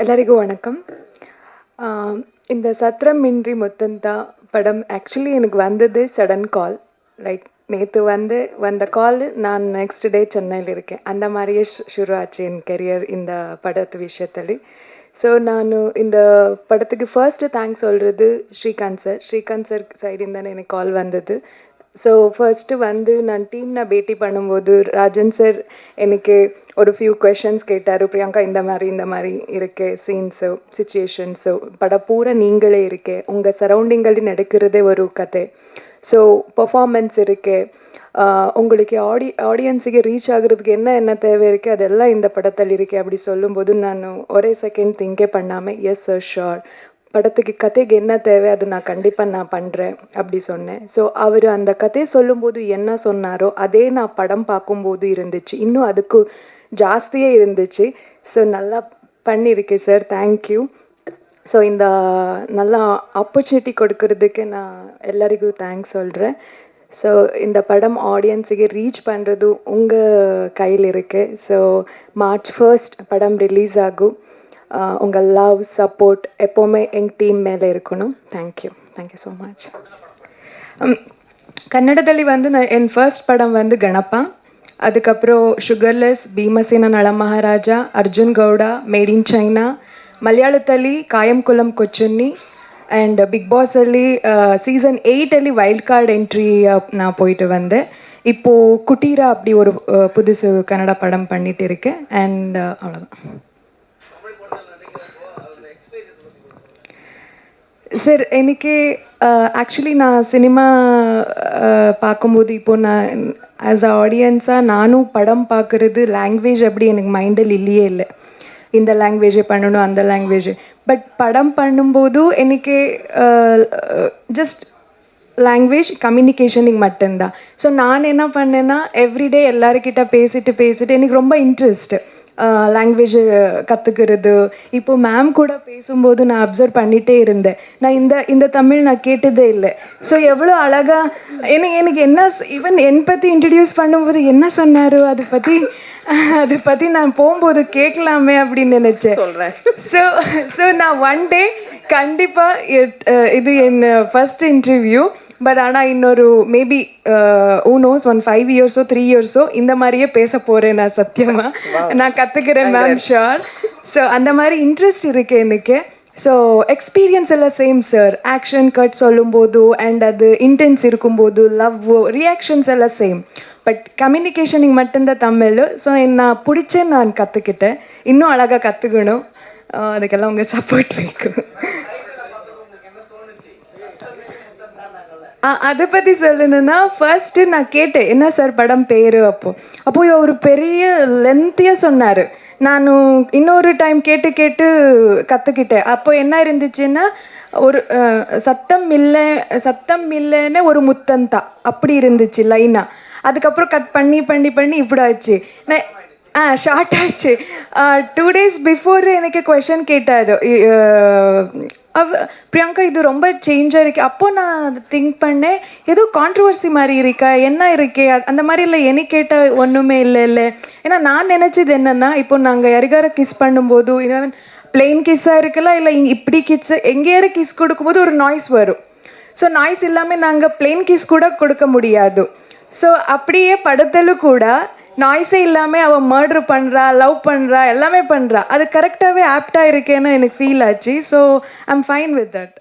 ಎಲ್ಲರಿಗೂ வணக்கம் ஆம், இந்த சத்திரம் மின்றி முத்தந்தா படம் ஆக்சுவலி எனக்கு வந்தது சடன் கால் லைக் நேற்று வந்து வந்த கால் நான் நெக்ஸ்ட் டே சென்னையில் இருக்கேன் அந்த மாதிரியே ಶು- ಶುರು ஆச்சு என் கெரியர் இந்த படத்து விஷயத்தில் ஸோ நான் இந்த படத்துக்கு ஃபர்ஸ்ட்டு தேங்க்ஸ் சொல்கிறது ஸ்ரீகாந்த் சார் ஸ்ரீகாந்த் சார் சைடிருந்தானே எனக்கு கால் வந்தது ஸோ ஃபர்ஸ்ட்டு வந்து நான் டீம் நான் பேட்டி பண்ணும்போது ராஜன் சார் எனக்கு ஒரு ஃபியூ கொஷின்ஸ் கேட்டார். பிரியங்கா இந்த மாதிரி இந்த மாதிரி இருக்கே சீன்ஸோ சுச்சுவேஷன்ஸோ படம் பூரா நீங்களே இருக்கே. உங்கள் சரௌண்டிங்களில் நடக்கிறதே ஒரு கதை. ஸோ பர்ஃபார்மன்ஸ் இருக்கு. உங்களுக்கு ஆடி ஆடியன்ஸுக்கு ரீச் ஆகுறதுக்கு என்ன என்ன தேவை இருக்குது அதெல்லாம் இந்த படத்தில் இருக்கே அப்படி சொல்லும்போது நான் ஒரே செகண்ட் திங்கே பண்ணாமல் எஸ் சார் ஷோர் படத்துக்கு கதைக்கு என்ன தேவை அது நான் கண்டிப்பாக நான் பண்ணுறேன் அப்படி சொன்னேன். ஸோ அவர் அந்த கதையை சொல்லும்போது என்ன சொன்னாரோ அதே நான் படம் பார்க்கும்போது இருந்துச்சு. இன்னும் அதுக்கு ஜாஸ்தியே இருந்துச்சு. ஸோ நல்லா பண்ணியிருக்கேன் சார் தேங்க்யூ ஸோ இந்த நல்லா ஆப்பர்ச்சுனிட்டி கொடுக்கறதுக்கு நான் எல்லாருக்கும் தேங்க்ஸ் சொல்கிறேன் ஸோ இந்த படம் ஆடியன்ஸுக்கு ரீச் பண்ணுறது உங்கள் கையில் இருக்குது ஸோ மார்ச் ஃபர்ஸ்ட் படம் ரிலீஸ் ஆகும். உங்கள் லவ் சப்போர்ட் எப்போவுமே எங்கள் டீம் மேலே இருக்கணும். Thank you thank you so much ಕನ್ನಡದಲ್ಲಿ வந்து நான் என் ஃபர்ஸ்ட் படம் வந்து கணப்பா. அதுக்கப்புறம் sugarless Bheemasena Nalamaharaja Arjun Gowda made in China ಮಲಯಾಳದಲ್ಲಿ Kayamkulam ಕುಲಂ அண்ட் பிக் ಬಿಗ್ சீசன் எயிட்டலி வைல்ட் கார்டு ಕಾರ್ಡ್ நான் போயிட்டு வந்தேன். இப்போது குட்டீரா அப்படி ஒரு புதுசு கன்னட படம் பண்ணிட்டு இருக்கேன். அண்ட் அவ்வளோதான் சார் எனக்கு ஆக்சுவலி நான் சினிமா பார்க்கும்போது இப்போது நான் ஆஸ் அ ஆடியன்ஸாக நானும் படம் பார்க்குறது லாங்குவேஜ் அப்படி எனக்கு மைண்டில் இல்லையே இல்லை இந்த லாங்குவேஜை பண்ணணும் அந்த லாங்குவேஜ் பட் படம் பண்ணும்போது எனக்கு ஜஸ்ட் லாங்குவேஜ் கம்யூனிகேஷனுக்கு மட்டும்தான் ஸோ நான் என்ன பண்ணேன்னா எவ்ரிடே எல்லாருக்கிட்ட பேசிட்டு பேசிட்டு எனக்கு ரொம்ப இன்ட்ரெஸ்ட்டு லாங்குவேஜ் கற்றுக்கிறது இப்போ மேம் கூட பேசும்போது நான் அப்சர்வ் பண்ணிகிட்டே இருந்தேன். நான் இந்த இந்த தமிழ் நான் கேட்டதே இல்லை. ஸோ எவ்வளோ அழகாக எனக்கு எனக்கு என்ன ஈவன் என் பற்றி இன்ட்ரடியூஸ் பண்ணும்போது என்ன சொன்னாரோ? அதை பற்றி அதை பற்றி நான் போகும்போது கேட்கலாமே அப்படின்னு நினச்சேன். சொல்றேன். ஸோ ஸோ நான் ஒன் டே கண்டிப்பாக இது என் ஃபர்ஸ்ட் இன்டர்வியூ பட் ஆனால் இன்னொரு மேபி ஊ நோஸ் ஒன் ஃபைவ் இயர்ஸோ த்ரீ இயர்ஸோ இந்த மாதிரியே பேச போகிறேன் நான் சத்தியமாக நான் கற்றுக்கிறேன் மேம் ஷார் ஸோ அந்த மாதிரி இன்ட்ரெஸ்ட் இருக்கு எனக்கு. ஸோ எக்ஸ்பீரியன்ஸ் எல்லாம் சேம் சார் ஆக்ஷன் கட் சொல்லும்போது அண்ட் அது இன்டென்ஸ் இருக்கும்போது லவ் ரியாக்ஷன்ஸ் எல்லாம் சேம் பட் கம்யூனிகேஷனுக்கு மட்டும்தான் தமிழ். ஸோ நான் பிடிச்சே நான் கற்றுக்கிட்டேன் இன்னும் அழகாக கற்றுக்கணும் அதுக்கெல்லாம் உங்கள் சப்போர்ட் வேணும் ஆ, அதை பற்றி சொல்லணும்னா ஃபர்ஸ்ட்டு நான் கேட்டேன் என்ன சார் படம் பேர் அப்போ? அப்போ ஒரு பெரிய லென்த்தியாக சொன்னார். நான் இன்னொரு டைம் கேட்டு கேட்டு கற்றுக்கிட்டேன் அப்போ என்ன இருந்துச்சுன்னா ஒரு சத்தம் இல்லை சத்தம் இல்லைன்னு ஒரு முத்தந்தா அப்படி இருந்துச்சு லைனாக அதுக்கப்புறம் கட் பண்ணி பண்ணி பண்ணி இப்படி ஆச்சு. நான் ஆ ஷார்ட் ஆச்சு. டூ டேஸ் பிஃபோர் எனக்கு கொஷன் கேட்டார். அவ பிரியங்கா இது ரொம்ப சேஞ்சாக இருக்கு. அப்போ நான் அதை திங்க் பண்ணேன். ஏதோ கான்ட்ரவர்சி மாதிரி இருக்கா? என்ன இருக்கே? அந்த மாதிரி இல்லை. என்னை கேட்ட ஒன்றுமே இல்லை இல்லை. ஏன்னா நான் நினச்சது என்னென்னா இப்போ நாங்கள் யாருக்கார கிஸ் பண்ணும்போது ஈவன் பிளெயின் கிஸ்ஸாக இருக்கலாம் இல்லை இப்படி கிஸ் எங்கேயாரு கிஸ் கொடுக்கும்போது ஒரு நாய்ஸ் வரும். ஸோ நாய்ஸ் இல்லாமல் நாங்கள் பிளெயின் கிஸ் கூட கொடுக்க முடியாது. ஸோ அப்படியே படத்திலும் கூட நாய்ஸே இல்லாமல் அவள் மர்டர் பண்ணுறா லவ் பண்ணுறா எல்லாமே பண்ணுறா அது கரெக்டாகவே ஆப்டாக இருக்கேன்னு எனக்கு ஃபீல் ஆச்சு. So I'm fine with that